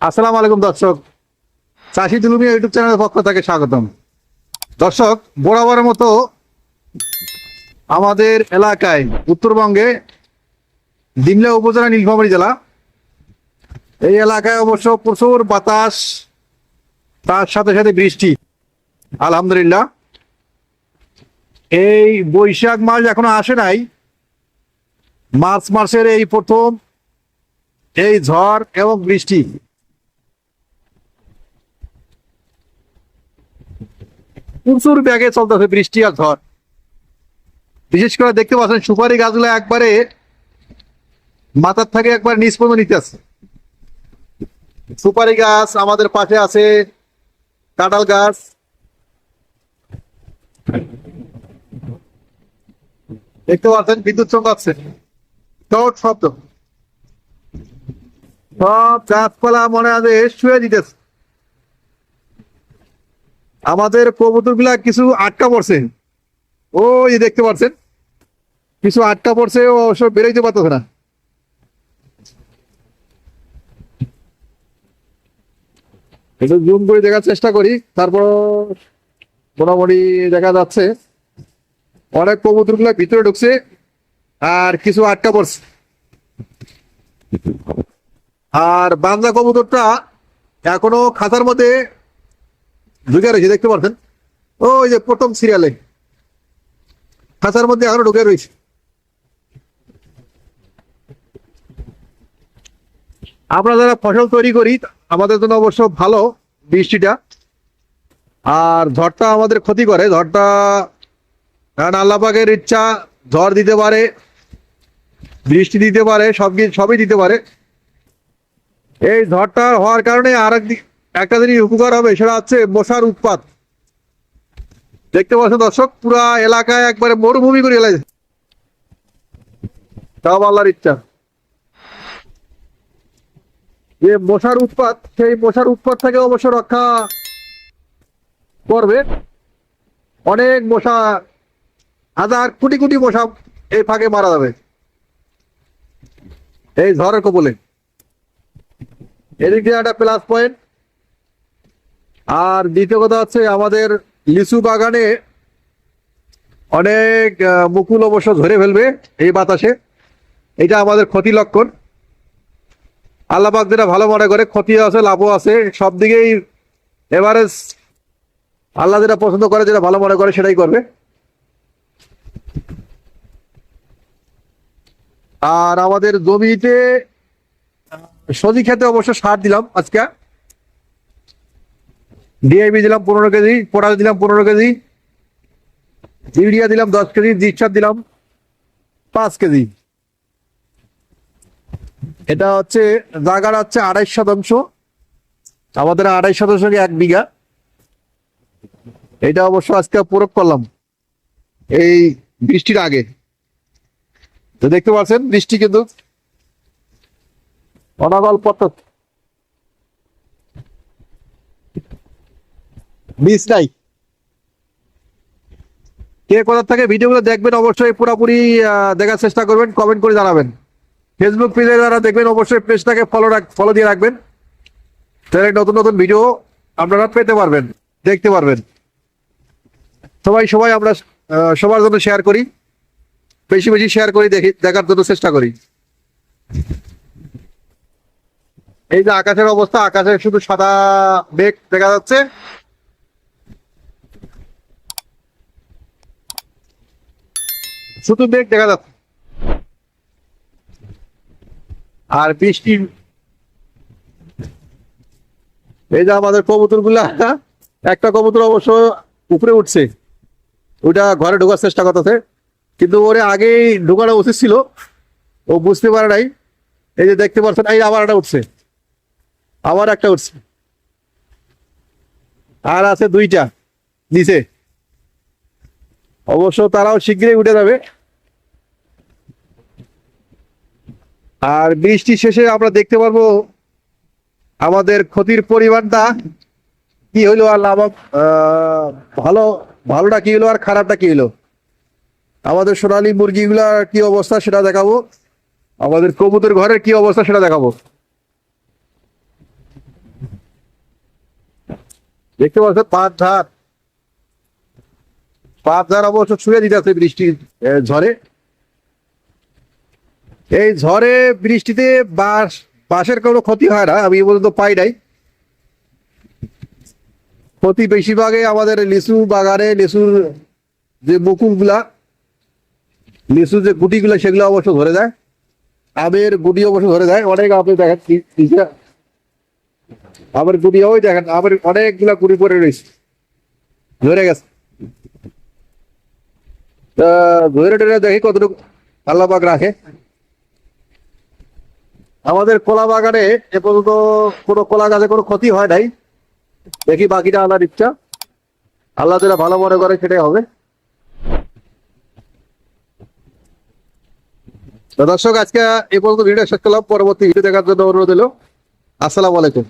আসসালামু আলাইকুম, দর্শক। চাষি দুলুমিয়া ইউটিউব চ্যানেলের পক্ষ থেকে স্বাগতম। দর্শক, বরাবরের মতো আমাদের এলাকায় উত্তরবঙ্গে দিমলা উপজেলা, নীলফামারী জেলা। এই এলাকায় অবশ্য প্রচুর বাতাস, তার সাথে সাথে বৃষ্টি। আলহামদুলিল্লাহ। এই বৈশাখ মাস এখনও আসে নাই। মার্চ মাসের এই প্রথম এই ঝড় এবং বৃষ্টি। প্রচুর ব্যাগে চলতেছে বৃষ্টি আর ঝড়। বিশেষ করে দেখতে পাচ্ছেন সুপারি গাছগুলো একবারে মাথার থেকে একবার নিচ পর্যন্ত নিতে আছে। সুপারি গাছ আমাদের পাশে আছে, কাঁঠাল গাছ। দেখতে পাচ্ছেন বিদ্যুৎ চমকাচ্ছে টট শব্দ। সব গাছপালা মনে আছে শুয়ে দিতেছে। আমাদের কবুতরগুলা কিছু আটকা পড়ছে। ওই যে দেখতে পাচ্ছেন, কিছু আটকা পড়ছে, ও অবশ্য বেরোইতে পারতেছে না। একটু জুম করে দেখার চেষ্টা করি, তারপর মোটামুটি দেখা যাচ্ছে, অনেক কবুতরগুলা ভিতরে ঢুকছে আর কিছু আটকা পড়ছে। আর বান্দা কবুতরটা এখনও খাতার মধ্যে ঢুকে রয়েছে দেখতে পারছেন ওই যে প্রথম সিরিয়ালে খাঁচার মধ্যে এখনও ঢুকে রয়েছে। আমরা যারা ফসল তৈরি করি, আমাদের জন্য অবশ্য ভালো বৃষ্টিটা। আর ঝড়টা আমাদের ক্ষতি করে। ঝড়টা, কারণ আল্লাপাকের ইচ্ছা, ঝড় দিতে পারে, বৃষ্টি দিতে পারে সব সবই দিতে পারে। এই ঝড়টা হওয়ার কারণে আর একদিক একটা জিনিস উপকার হবে, সেটা হচ্ছে মশার উৎপাত। দেখতে পাচ্ছেন দর্শক, পুরা এলাকায় একবারে মরুভূমি করে এলাকা সব আল্লাহর ইচ্ছা। যে মশার উৎপাত, সেই মশার উৎপাত থেকে অবশ্য রক্ষা করবে। অনেক মশা, হাজার কোটি কোটি মশা এই ফাঁকে মারা যাবে। এই ঝড়ের কবলে। এদিক দিয়ে একটা প্লাস পয়েন্ট আর দ্বিতীয় কথা হচ্ছে আমাদের লিচু বাগানে অনেক মুকুল অবশ্য ধরে ফেলবে এই বাতাসে। এটা আমাদের ক্ষতি লক্ষণ। আল্লাপাক যেটা ভালো মনে করে, ক্ষতি আছে, লাভও আছে, সব দিকেই এভারেজ আল্লাহ যেটা পছন্দ করে, যেটা ভালো মনে করে, সেটাই করবে। আর আমাদের জমিতে সজি খেতে অবশ্য সার দিলাম আজকে। ডিআইবি দিলাম পনেরো কেজি, পটাশ দিলাম পনেরো কেজি, ইউরিয়া দিলাম দশ কেজি জিপসার দিলাম পাঁচ কেজি। এটা হচ্ছে জায়গার হচ্ছে আড়াইশ শতাংশ। আমাদের আড়াইশ শতাংশ এক বিঘা। এটা অবশ্য আজকে প্রয়োগ করলাম, এই বৃষ্টির আগে। তো দেখতে পাচ্ছেন, বৃষ্টি কিন্তু অনাগল পত্র মিস নাই কে কোথা থেকে ভিডিওগুলো দেখবেন অবশ্যই পুরোপুরি দেখার চেষ্টা করবেন কমেন্ট করে জানাবেন। ফেসবুক পেজে যারা দেখবেন, অবশ্যই পেজটাকে ফলো ফলো দিয়ে রাখবেন। তাহলে নতুন নতুন ভিডিও আপনারা পেতে পারবেন, দেখতে পারবেন। সবাই সবাই আমরা সবার জন্য শেয়ার করি। বেশি বেশি শেয়ার করি, দেখি, দেখার জন্য চেষ্টা করি। এই যে আকাশের অবস্থা, আকাশে শুধু সাদা মেঘ দেখা যাচ্ছে। শুধু মেঘ দেখা যাচ্ছে। আর বৃষ্টি। এই যে আমাদের কবুতরগুলা একটা কবুতর অবশ্য উপরে উঠছে। ওটা ঘরে ঢোকার চেষ্টা করতেছে। কিন্তু ওরে আগেই ঢোকানো উচিত ছিল। ও বুঝতে পারে নাই। এই যে দেখতে পাচ্ছেন, এই আবার একটা উঠছে। আবার একটা উঠছে। আর আছে দুইটা, নিচে। অবশ্য তারাও শীঘ্রই উঠে যাবে। আর বৃষ্টি শেষে আমরা দেখতে পারব আমাদের ক্ষতির পরিমাণটা কি হইল আর লাভ ভালো ভালোটা কি হলো আর খারাপটা কি হলো আমাদের সোনালী মুরগিগুলার কি অবস্থা সেটা দেখাবো। আমাদের কবুতর ঘরের কি অবস্থা সেটা দেখাবো। দেখতে পাচ্ছেন পাঁচ ধার। পাঁচ ধার অবশ্য ছুঁয়ে দিতেছে বৃষ্টির এ, ঝড়ে। এই ঝড়ে বৃষ্টিতে বাঁশ, বাঁশের কোনো ক্ষতি হয় না, আমি পর্যন্ত পাই নাই। ক্ষতি বেশিরভাগে আমাদের লিচু বাগানে, লিচুর যে মুকুলগুলা লিচুর যে গুটিগুলো, সেগুলো অবশ্য ধরে যায়। আমের গুটি অবশ্য ধরে যায়, অনেক আপনি দেখেন আমের গুটি, ওই দেখেন, আমের অনেকগুলা গুটি পড়ে রয়েছে। ধরে গেছে। ধরে টরে দেখি কতটুকু আল্লাহ পাক রাখে। আমাদের কলা বাগানে এ পর্যন্ত কোনো কলা গাছে কোনো ক্ষতি হয় নাই। দেখি বাকিটা আল্লাহর ইচ্ছা। আল্লাহ যেটা ভালো মনে করে সেটাই হবে। দর্শক, আজকে এ পর্যন্ত ভিডিও শেষ করলাম। পরবর্তী ভিডিও দেখার জন্য অনুরোধ এলো আসসালামু আলাইকুম।